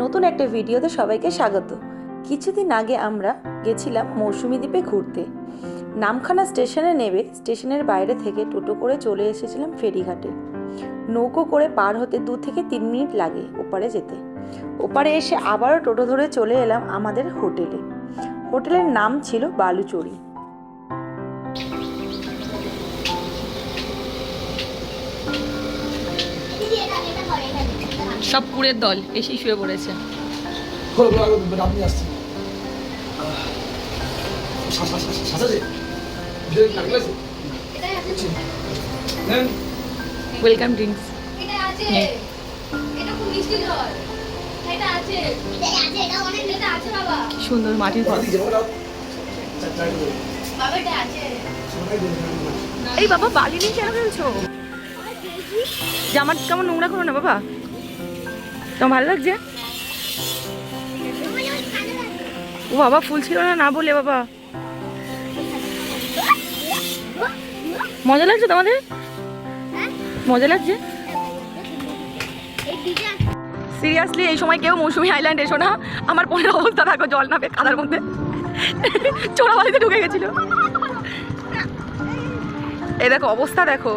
নতুন একটা ভিডিওতে সবাইকে স্বাগত। কিছুদিন আগে আমরা গেছিলাম মৌসুমী দ্বীপে ঘুরতে। নামখানা স্টেশনে নেবে স্টেশনের বাইরে থেকে টোটো করে চলে এসেছিলাম ফেরিঘাটে। নৌকো করে পার হতে দু থেকে তিন মিনিট লাগে ওপারে যেতে। ওপারে এসে আবারও টোটো ধরে চলে এলাম আমাদের হোটেলে। হোটেলের নাম ছিল বালুচরি। সব কুড়ের দল এসেই শুয়ে পড়েছে। ওয়েলকাম ড্রিঙ্কস এটা আছে। নেই। এটা খুব মিষ্টি জল। এটা আছে। এটা অনেক এটা আছে বাবা। সুন্দর মাটির ঘর দিকে বাবা এটা আছে। এই বাবা বালি নিয়ে কেন খেলছো? জামার কেমন নোংরা করো না বাবা। তোমার ভালো লাগছে? ও বাবা, ফুল ছিল না না বলে বাবা। মজা লাগছে তোমাদের? মজা লাগছে? সিরিয়াসলি, এই সময় কেউ মৌসুমি আইল্যান্ড এসো না। আমার পনেরো অবস্থা থাকো জল নামে কাদার মধ্যে। চোরা বাড়িতে ঢুকে গেছিল। এই দেখো, অবস্থা দেখো।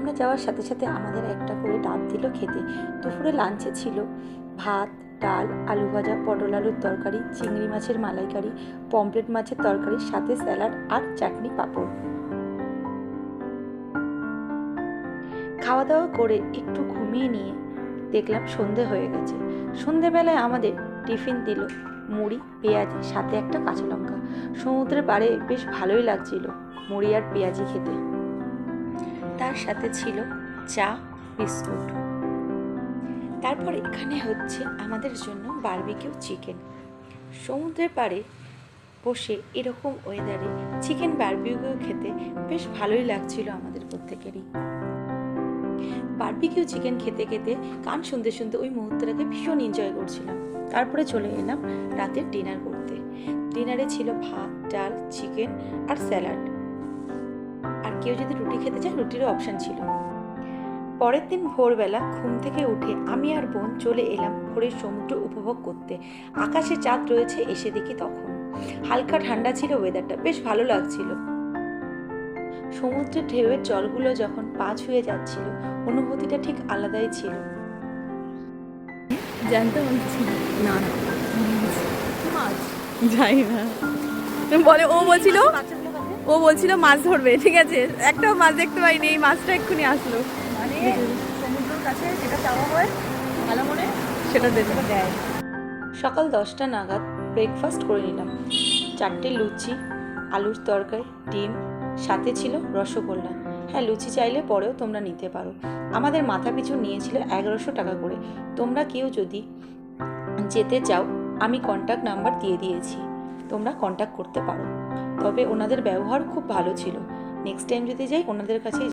আমরা যাওয়ার সাথে সাথে আমাদের একটা করে ডাব দিল খেতে। দুপুরে লাঞ্চে ছিল ভাত, ডাল, আলু ভাজা, পটল আলুর তরকারি, চিংড়ি মাছের মালাইকারি পমপ্লেট মাছের তরকারি, সাথে স্যালাড আর চাটনি পাঁপড়। খাওয়া দাওয়া করে একটু ঘুমিয়ে নিয়ে দেখলাম সন্ধে হয়ে গেছে। সন্ধেবেলায় আমাদের টিফিন দিল মুড়ি, পেঁয়াজি, সাথে একটা কাঁচা লঙ্কা। সমুদ্রের পাড়ে বেশ ভালোই লাগছিল মুড়ি আর পেঁয়াজি খেতে। তার সাথে ছিল চা, বিস্কুট। তারপর এখানে হচ্ছে আমাদের জন্য বার্বিকিউ চিকেন। সমুদ্রের পাড়ে বসে এরকম ওয়েদারে চিকেন বারবিকিউ খেতে বেশ ভালোই লাগছিল আমাদের প্রত্যেকেরই। বারবিকিউ চিকেন খেতে খেতে গান শুনতে শুনতে ওই মুহূর্তটাকে ভীষণ এনজয় করছিলাম। তারপরে চলে এলাম রাতের ডিনার করতে। ডিনারে ছিল ভাত, ডাল, চিকেন আর স্যালাড কেউ যদি রুটি খেতে চায় রুটিরও অপশন ছিল। পরের দিন ভোরবেলা ঘুম থেকে উঠে আমি আর বোন চলে এলাম ভোরের সমুদ্র উপভোগ করতে। আকাশে চাঁদ রয়েছে এসে দেখি তখন। হালকা ঠান্ডা ছিল ওয়েদারটা বেশ ভালো লাগছিল। সমুদ্রের ঢেউয়ের জলগুলো যখন পা ছুঁয়ে যাচ্ছিল অনুভূতিটা ঠিক আলাদাই ছিল। জানতে না। না মাছ যাই না। বলে ও বলছিল? ও বলছিল মাছ ধরবে ঠিক আছে? একটাও মাছ দেখতে পাইনি এই মাছটা এক্ষুনি আসলো। মানে সমুদ্রের কাছে যেটা চাওয়া হয় ভালো মনে সেটা দেবে। দেয়। সকাল দশটা নাগাদ ব্রেকফাস্ট করে নিলাম। চারটে লুচি আলুর তরকারি ডিম সাথে ছিল রসগোল্লা। হ্যাঁ লুচি চাইলে পরেও তোমরা নিতে পারো। আমাদের মাথা পিছু নিয়েছিল এগারোশো টাকা করে। তোমরা কেউ যদি যেতে চাও আমি কন্ট্যাক্ট নাম্বার দিয়ে দিয়েছি। তোমরা কন্ট্যাক্ট করতে পারো। তবে ওনাদের ব্যবহার খুব ভালো ছিল। নেক্সট টাইম যদি যাই, ওনাদের কাছেই